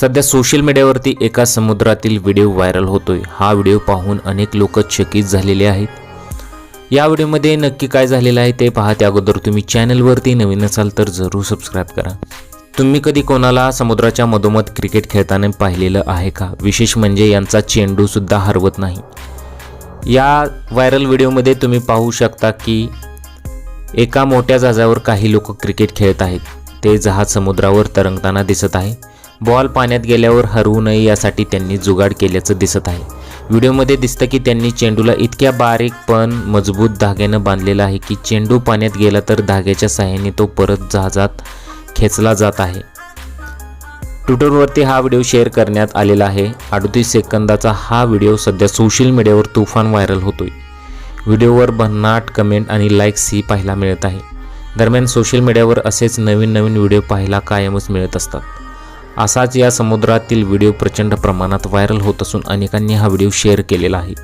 सध्या सोशल मीडियावरती एका समुद्रातील व्हिडिओ व्हायरल होतोय. हा व्हिडिओ पाहून अनेक लोक चकित झालेले आहेत. या व्हिडिओमध्ये नक्की काय झालेलं आहे ते पहा त्या अगोदर तुम्ही चॅनलवरती नवीन असाल तर जरूर सबस्क्राईब करा. तुम्ही कधी कोणाला समुद्राच्या मधोमध क्रिकेट खेळताना पाहिलेलं आहे का? विशेष म्हणजे यांचा चेंडूसुद्धा हरवत नाही. या व्हायरल व्हिडिओमध्ये तुम्ही पाहू शकता की एका मोठ्या जहाजावर काही लोक क्रिकेट खेळत आहेत. ते जहाज समुद्रावर तरंगताना दिसत आहे. बॉल पाण्यात गेल्यावर हरवू नये यासाठी त्यांनी जुगाड केल्याचं दिसत आहे. व्हिडिओमध्ये दिसतं की त्यांनी चेंडूला इतक्या बारीक पण मजबूत धाग्यानं बांधलेला आहे की चेंडू पाण्यात गेला तर धाग्याच्या सहाय्याने तो परत जहाजात खेचला जात आहे. ट्विटरवरती हा व्हिडिओ शेअर करण्यात आलेला आहे. अडतीस सेकंदाचा हा व्हिडिओ सध्या सोशल मीडियावर तुफान व्हायरल होतोय. व्हिडिओवर भन्नाट कमेंट आणि लाईक्स ही पाहायला मिळत आहे. दरम्यान सोशल मीडियावर असेच नवीन नवीन व्हिडिओ पाहायला कायमच मिळत असतात. असाच या समुद्रातील व्हिडिओ प्रचंड प्रमाणात व्हायरल होत असून अनेकांनी हा व्हिडिओ शेअर केलेला आहे.